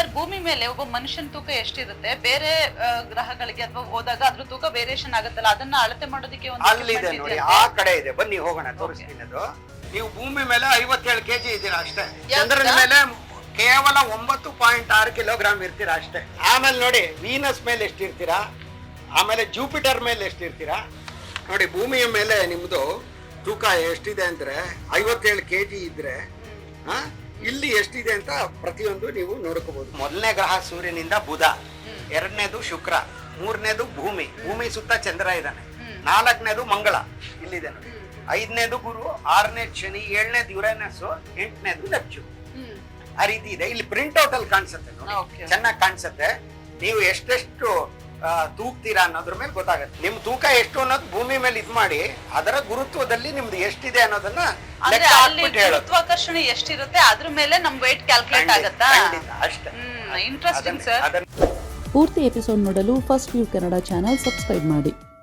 Sir ಭೂಮಿ ಮೇಲೆ ಒಬ್ಬ ಮನುಷ್ಯನ ತೂಕ ಎಷ್ಟಿರುತ್ತೆ? ಬೇರೆ ಗ್ರಹಗಳಿಗೆ ಅಥವಾ ಹೋದಾಗ ಅದ್ರ ತೂಕ ವೇರಿಯೇಷನ್ ಆಗುತ್ತಲ್ಲ ಅದನ್ನ ಅಳತೆ ಮಾಡೋದಕ್ಕೆ ಒಂದು ಅಲ್ಲಿದೆ ನೋಡಿ ಆ ಕಡೆ ಇದೆ. ಬನ್ನಿ ಹೋಗೋಣ ತೋರಿಸ್ತೀನಿ ಅದು. ನೀವು ಭೂಮಿ ಮೇಲೆ ಐವತ್ತೇಳು ಕೆಜಿ ಇದ್ದೀರಾ ಅಷ್ಟೇ. ಚಂದ್ರನ ಮೇಲೆ ಕೇವಲ ಒಂಬತ್ತು ಪಾಯಿಂಟ್ ಆರು ಕಿಲೋಗ್ರಾಮ್ ಇರ್ತೀರಾ ಅಷ್ಟೇ. ಆಮೇಲೆ ನೋಡಿ ವೀನಸ್ ಮೇಲೆ ಎಷ್ಟಿರ್ತೀರಾ? ಆಮೇಲೆ ಜೂಪಿಟರ್ ಮೇಲೆ ಎಷ್ಟಿರ್ತೀರಾ? ನೋಡಿ ಭೂಮಿಯ ಮೇಲೆ ನಿಮ್ದು ತೂಕ ಎಷ್ಟಿದೆ ಅಂದ್ರೆ ಐವತ್ತೇಳು ಕೆ ಜಿ ಇದ್ರೆ ಆ, ಇಲ್ಲಿ ಎಷ್ಟಿದೆ ಅಂತ ಪ್ರತಿಯೊಂದು ನೀವು ನೋಡ್ಕೋಬಹುದು. ಮೊದಲನೇ ಗ್ರಹ ಸೂರ್ಯನಿಂದ ಬುಧ ಎರಡನೇದು ಶುಕ್ರ ಮೂರನೇದು ಭೂಮಿ ಭೂಮಿ ಸುತ್ತ ಚಂದ್ರ ಇದ್ದಾನೆ. ನಾಲ್ಕನೇದು ಮಂಗಳ ಇಲ್ಲಿದೆ. ನೋಡಿ ಐದನೇದು ಗುರು ಆರನೇ ಶನಿ ಏಳನೇದು ಯುರೇನಸ್ ಎಂಟನೇದು ನೆಪ್ಚೂನ್ ಆ ರೀತಿ ಇದೆ. ಇಲ್ಲಿ ಪ್ರಿಂಟ್ ಔಟ್ ಅಲ್ಲಿ ಕಾಣಿಸುತ್ತೆ ನೋಡಿ. ಚೆನ್ನಾಗಿ ಕಾಣಿಸುತ್ತೆ. ನೀವು ಎಷ್ಟೆಷ್ಟು ತೂಗ್ತೀರಾ ಅನ್ನೋದ್ರ ಮೇಲೆ ಗೊತ್ತಾಗುತ್ತೆ. ನಿಮ್ ತೂಕ ಎಷ್ಟು ಅನ್ನೋದು ಭೂಮಿ ಮೇಲೆ ಇದ್ ಮಾಡಿ ಅದರ ಗುರುತ್ವದಲ್ಲಿ ನಿಮ್ದು ಎಷ್ಟಿದೆ ಅನ್ನೋದನ್ನ ಅಂದ್ರೆ ಲೆಕ್ಕ ಅಲ್ಲಿ ಹಾಕ್ಬಿಟ್ಟು ಹೇಳೋದು. ಗುರುತ್ವಾಕರ್ಷಣೆ ಎಷ್ಟಿರುತ್ತೆ ಅದ್ರ ಮೇಲೆ ನಮ್ ವೇಟ್ ಕ್ಯಾಲ್ಕುಲೇಟ್ ಆಗತ್ತಾ? ಖಂಡಿತ, ಅಷ್ಟೇ. ಹ್ಮ್ ಇಂಟ್ರೆಸ್ಟಿಂಗ್ ಅದನ್ನ- ಸರ್ ಅದನ್ನ. ಪೂರ್ತಿ ಎಪಿಸೋಡ್ ನೋಡಲು first view Kannada channel subscribe ಮಾಡಿ.